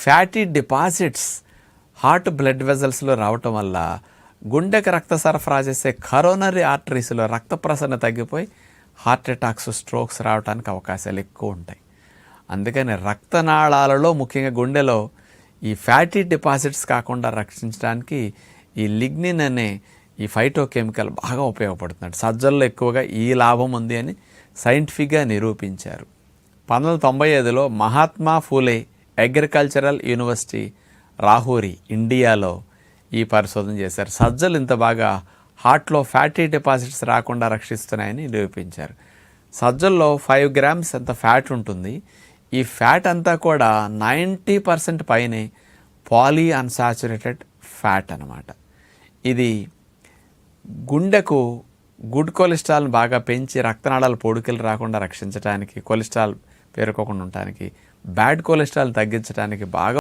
Fatty deposits heart blood వెజల్స్లో రావటం వల్ల గుండెకి రక్త సరఫరా చేసే కరోనరీ ఆర్టరీస్లో రక్త ప్రసరణ తగ్గిపోయి హార్ట్ అటాక్స్ స్ట్రోక్స్ రావడానికి అవకాశాలు ఎక్కువ ఉంటాయి. అందుకని రక్తనాళాలలో ముఖ్యంగా గుండెలో ఈ ఫ్యాటీ డిపాజిట్స్ కాకుండా రక్షించడానికి ఈ లిగ్నిన్ అనే ఈ ఫైటోకెమికల్ బాగా ఉపయోగపడుతున్నాడు. సజ్జల్లో ఎక్కువగా ఈ లాభం ఉంది అని సైంటిఫిక్గా నిరూపించారు. పంతొమ్మిది వందల తొంభై ఐదులో మహాత్మా ఫూలే అగ్రికల్చరల్ యూనివర్సిటీ రాహూరి ఇండియాలో ఈ పరిశోధన చేశారు. సజ్జలు ఇంత బాగా హార్ట్లో ఫ్యాటీ డిపాజిట్స్ రాకుండా రక్షిస్తున్నాయని నిరూపించారు. సజ్జల్లో ఫైవ్ గ్రామ్స్ అంత ఫ్యాట్ ఉంటుంది. ఈ ఫ్యాట్ అంతా కూడా నైంటీ పర్సెంట్ పైనే పాలీ అన్సాచురేటెడ్ ఫ్యాట్ అన్నమాట. ఇది గుండెకు గుడ్ కొలెస్ట్రాల్ని బాగా పెంచి రక్తనాళాలు పొడుకులు రాకుండా రక్షించడానికి కొలెస్ట్రాల్ పేరుకోకుండా ఉండటానికి బ్యాడ్ కొలెస్ట్రాల్ తగ్గించడానికి బాగా